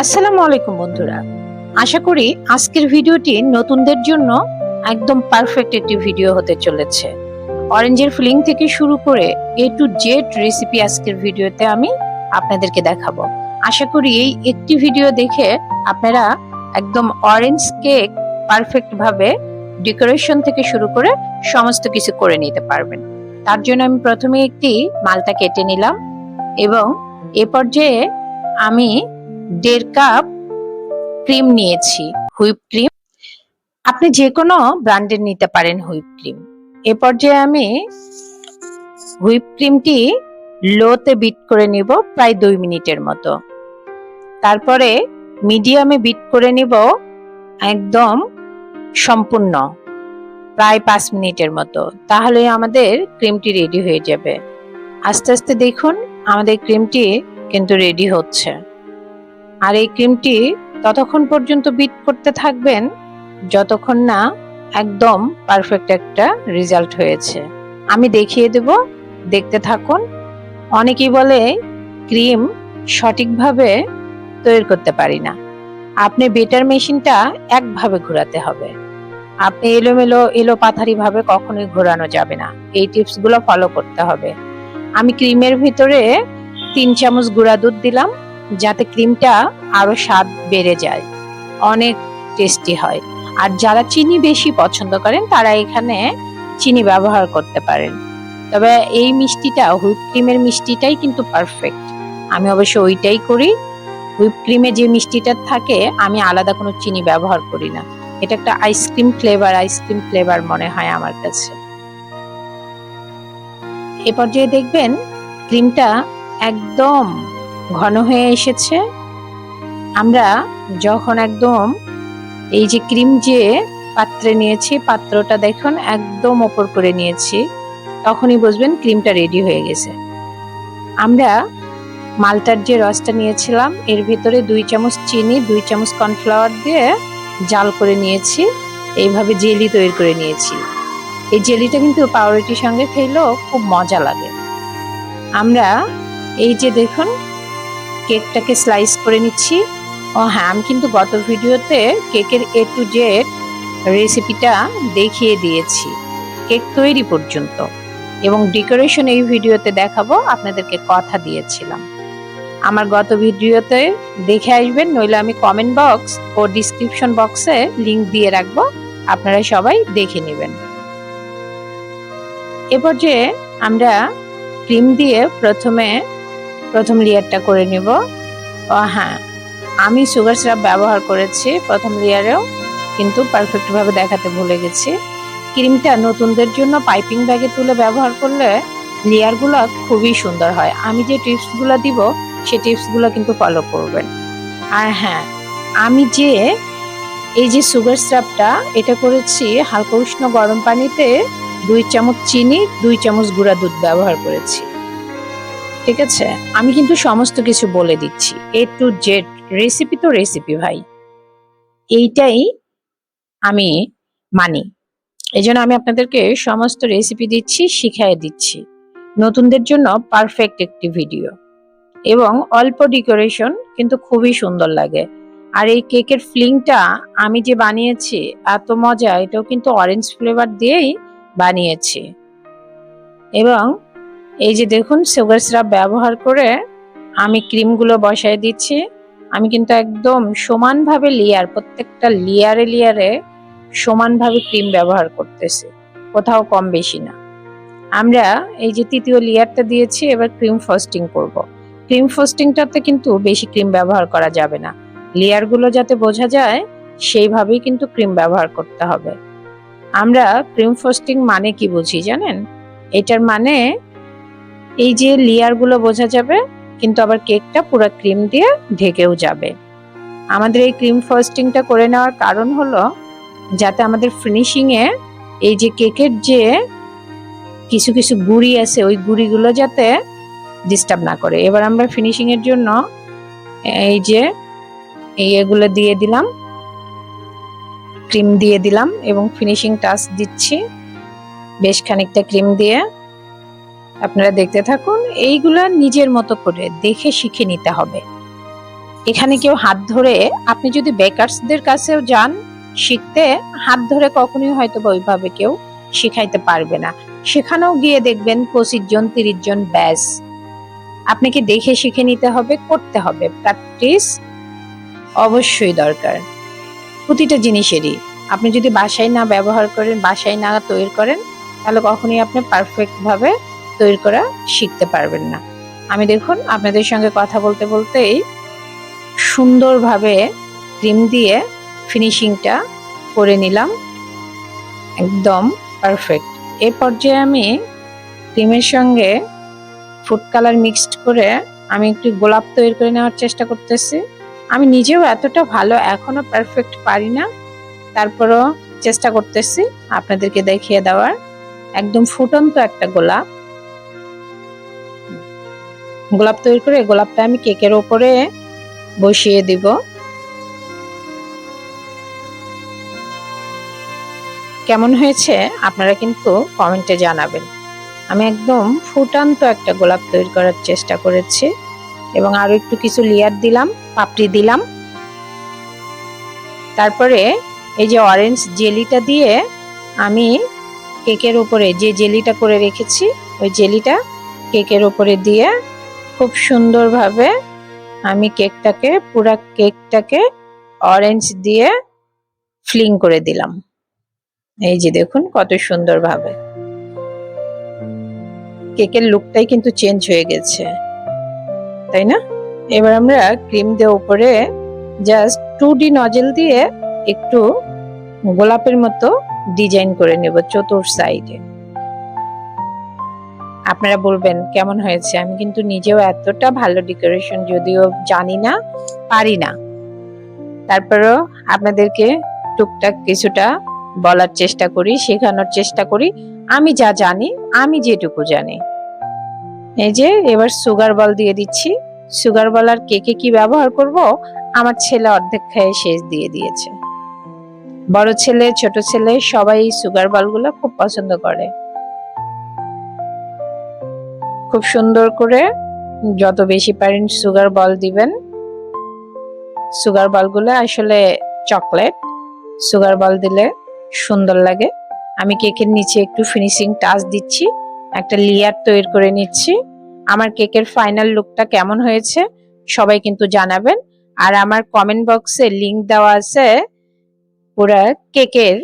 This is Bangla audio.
আসসালামু আলাইকুম বন্ধুরা। আশা করি আজকের ভিডিওটি নতুনদের জন্য একদম পারফেক্ট একটি ভিডিও হতে চলেছে। অরেঞ্জের ফিলিং থেকে শুরু করে এ টু জেড রেসিপি আজকের ভিডিওতে আমি আপনাদেরকে দেখাবো। আশা করি এই একটি ভিডিও দেখে আপনারা একদম অরেঞ্জ কেক পারফেক্ট ভাবে ডেকোরেশন থেকে শুরু করে সমস্ত কিছু করে নিতে পারবেন। তার জন্য আমি প্রথমে একটি মালটা কেটে নিলাম এবং এ পর্যায়ে আমি দেড় কাপ ক্রিম নিয়েছি, হুইপ ক্রিম। আপনি যে কোনো ব্র্যান্ডের নিতে পারেন হুইপ ক্রিম। এ পর্যায়ে আমি হুইপ ক্রিমটি লোতে বিট করে নিব প্রায় দুই মিনিটের মতো। তারপরে মিডিয়ামে বিট করে নিব একদম সম্পূর্ণ, প্রায় পাঁচ মিনিটের মতো। তাহলে আমাদের ক্রিমটি রেডি হয়ে যাবে। আস্তে আস্তে দেখুন, আমাদের ক্রিমটি কিন্তু রেডি হচ্ছে। আর এই ক্রিমটি ততক্ষণ পর্যন্ত বিট করতে থাকবেন যতক্ষণ না একদম পারফেক্ট একটা রেজাল্ট হয়েছে। আমি দেখিয়ে দেব, দেখতে থাকুন। অনেকেই বলে ক্রিম সঠিকভাবে তৈরি করতে পারি না। আপনি বেটার মেশিনটা একভাবে ঘোরাতে হবে। আপনি এলোমেলো এলো পাথারি ভাবে কখনোই ঘোরানো যাবে না। এই টিপসগুলো ফলো করতে হবে। আমি ক্রিমের ভিতরে তিন চামচ গুঁড়া দুধ দিলাম। যাতে ক্রিমটা আরও স্বাদ বেড়ে যায়। অনেক টেস্টি হয়। আর যারা চিনি বেশি পছন্দ করেন, তারা এখানে চিনি ব্যবহার করতে পারেন। তবে এই মিষ্টিটা, হুইপ ক্রিমের মিষ্টিটাই কিন্তু পারফেক্ট আমি অবশ্য ওইটাই করি। হুইপ ক্রিমে যে মিষ্টিটা থাকে, আমি আলাদা কোনো চিনি ব্যবহার করি না। এটা একটা আইসক্রিম ফ্লেভার আইসক্রিম ফ্লেভার মনে হয় আমার কাছে। এ পর্যায়ে দেখবেন, ক্রিমটা একদম ঘন হয়ে এসেছে। আমরা যখন একদম এই যে ক্রিম যে পাত্রে নিয়েছি, পাত্রটা দেখুন একদম ওপর করে নিয়েছি, তখনই বুঝবেন ক্রিমটা রেডি হয়ে গেছে। আমরা মালটার যে রসটা নিয়েছিলাম, এর ভিতরে দুই চামচ চিনি, দুই চামচ কর্নফ্লাওয়ার দিয়ে জাল করে নিয়েছি, এইভাবে জেলি তৈরি করে নিয়েছি। এই জেলিটা কিন্তু পাউরুটির সঙ্গে খেলেও খুব মজা লাগে। আমরা এই যে দেখুন কেকটাকে স্লাইস করে নিচ্ছি। ও হ্যাঁ আমি কিন্তু গত ভিডিওতে কেকের এ টু জেড রেসিপিটা দেখিয়ে দিয়েছি। কেক তৈরি পর্যন্ত। এবং ডেকোরেশন এই ভিডিওতে দেখাবো, আপনাদেরকে কথা দিয়েছিলাম। আমার গত ভিডিওতে দেখে আসবেন, নইলে আমি কমেন্ট বক্স ও ডিসক্রিপশন বক্সে লিংক দিয়ে রাখব, আপনারা সবাই দেখে নেবেন। এরপর যে আমরা ক্রিম দিয়ে প্রথমে প্রথম লেয়ারটা করে নিব। ও হ্যাঁ। আমি সুগার সিরাপ ব্যবহার করেছি প্রথম লেয়ারেও, কিন্তু পারফেক্টভাবে দেখাতে ভুলে গেছি। ক্রিমটা নতুনদের জন্য পাইপিং ব্যাগে তুলে ব্যবহার করলে লেয়ারগুলো খুবই সুন্দর হয়। আমি যে টিপসগুলো দিব সেই টিপসগুলো কিন্তু ফলো করবেন। আর হ্যাঁ আমি যে এই যে সুগার সিরাপটা এটা করেছি হালকা উষ্ণ গরম পানিতে দুই চামচ চিনি, দুই চামচ গুঁড়া দুধ ব্যবহার করেছি। ঠিক আছে? আমি কিন্তু সমস্ত কিছু বলে দিচ্ছি। এ টু জেড রেসিপি তো রেসিপি ভাই। এইটাই আমি মানি। এই জন্য আমি আপনাদেরকে সমস্ত রেসিপি দিচ্ছি শিখাই দিচ্ছি। নতুনদের জন্য পারফেক্ট একটি ভিডিও এবং অল্প ডেকোরেশন কিন্তু খুবই সুন্দর লাগে। আর এই কেকের ফ্লিংটা আমি যে বানিয়েছি, এত মজা, এটাও কিন্তু অরেঞ্জ ফ্লেভার দিয়েই বানিয়েছি। এবং এই যে দেখুন সুগার সিরাপ ব্যবহার করে আমি ক্রিমগুলো বসায় দিচ্ছি। আমি কিন্তু একদম সমানভাবে লেয়ার প্রত্যেকটা লেয়ারে লেয়ারে সমানভাবে ক্রিম ব্যবহার করতেছি, কোথাও কম বেশি না। আমরা এই যে তৃতীয় লেয়ারটা দিয়েছি, এবার ক্রিম ফস্টিং করব। ক্রিম ফস্টিংটাতে কিন্তু বেশি ক্রিম ব্যবহার করা যাবে না। লেয়ারগুলো যাতে বোঝা যায়, সেইভাবেই কিন্তু ক্রিম ব্যবহার করতে হবে। আমরা ক্রিম ফস্টিং মানে কি বুঝি জানেন? এটার মানে এই যে লেয়ারগুলো বোঝা যাবে, কিন্তু আবার কেকটা পুরো ক্রিম দিয়ে ঢেকেও যাবে। আমাদের এই ক্রিম ফার্স্টিংটা করে নেওয়ার কারণ হলো, যাতে আমাদের ফিনিশিং এ এই যে কেকের যে কিছু কিছু গুড়ি আছে, ওই গুড়িগুলো যাতে ডিস্টার্ব না করে। এবার আমরা ফিনিশিং এর জন্য এই যে এগুলো দিয়ে দিলাম ক্রিম দিয়ে দিলাম এবং ফিনিশিং টাচ দিচ্ছি। বেশ খানিকটা ক্রিম দিয়ে আপনারা দেখতে থাকুন, এইগুলা নিজের মতো করে দেখে শিখে নিতে হবে। এখানে কেউ হাত ধরে, আপনি যদি বেকারসদের কাছেও যান, শিখতে হাত ধরে কখনোই হয়তো ওইভাবে কেউ শিখাইতে পারবে না। সেখানেও গিয়ে দেখবেন পঁচিশ জন তিরিশ জন ব্যাস। আপনাকে দেখে শিখে নিতে হবে, করতে হবে। প্র্যাকটিস অবশ্যই দরকার। প্রতিটা জিনিসেরই। আপনি যদি বাসায় না ব্যবহার করেন, বাসায় না তৈরি করেন, তাহলে কখনোই আপনি পারফেক্ট ভাবে তৈরি করা শিখতে পারবেন না। আমি দেখুন আপনাদের সঙ্গে কথা বলতে বলতেই সুন্দরভাবে ক্রিম দিয়ে ফিনিশিংটা করে নিলাম। একদম পারফেক্ট এই পর্যায়ে আমি ক্রিমের সঙ্গে ফুড কালার মিক্সড করে আমি একটু গোলাপ তৈরি করে নেওয়ার চেষ্টা করতেছি। আমি নিজেও এতটা ভালো এখনও পারফেক্ট পারি না। তারপরও চেষ্টা করতেছি আপনাদেরকে দেখিয়ে দেওয়ার। একদম ফুটন্ত একটা গোলাপ। গোলাপ তৈরি করে গোলাপটা আমি কেকের ওপরে বসিয়ে দিব। কেমন হয়েছে আপনারা কিন্তু কমেন্টে জানাবেন। আমি একদম ফুটান্ত একটা গোলাপ তৈরি করার চেষ্টা করেছি এবং আরও একটু কিছু লেয়ার দিলাম, পাপড়ি দিলাম। তারপরে এই যে অরেঞ্জ জেলিটা দিয়ে আমি কেকের উপরে যে জেলিটা করে রেখেছি, ওই জেলিটা কেকের উপরে দিয়ে খুব সুন্দরভাবে আমি কেকটাকে, পুরা কেকটাকে অরেঞ্জ দিয়ে ফ্লিং করে দিলাম। এই যে দেখুন, কত সুন্দরভাবে। কেকের লুকটাই কিন্তু চেঞ্জ হয়ে গেছে। তাই না? এবার আমরা ক্রিম দিয়ে উপরে জাস্ট টু ডি নজেল দিয়ে একটু গোলাপের মতো ডিজাইন করে নেব চতুর সাইডে আপনারা বলবেন, কেমন হয়েছে? আমি কিন্তু নিজেও এতটা ভালো ডেকোরেশন যদিও জানি না, পারি না। তারপরেও আপনাদেরকে টুকটাক কিছুটা বলার চেষ্টা করি, শেখানোর চেষ্টা করি। আমি যা জানি, আমি যেটুকু জানি। এই যে, এবার সুগার বল দিয়ে দিচ্ছি। সুগার বল আর কেকে কি ব্যবহার করব, আমার ছেলে অর্ধেক খেয়ে শেষ দিয়ে দিয়েছে। বড় ছেলে, ছোট ছেলে সবাই সুগার বলগুলো খুব পছন্দ করে। খুব সুন্দর করে যত বেশি পারেন সুগার বল দিবেন। সুগার বলগুলো আসলে চকলেট সুগার বল দিলে সুন্দর লাগে। আমি কেকের নিচে একটু ফিনিশিং টাচ দিচ্ছি, একটা লেয়ার তৈরি করে নিচ্ছি। আমার কেকের ফাইনাল লুকটা কেমন হয়েছে সবাই কিন্তু জানাবেন। আর আমার কমেন্ট বক্সে লিংক দেওয়া আছে পুরা কেকের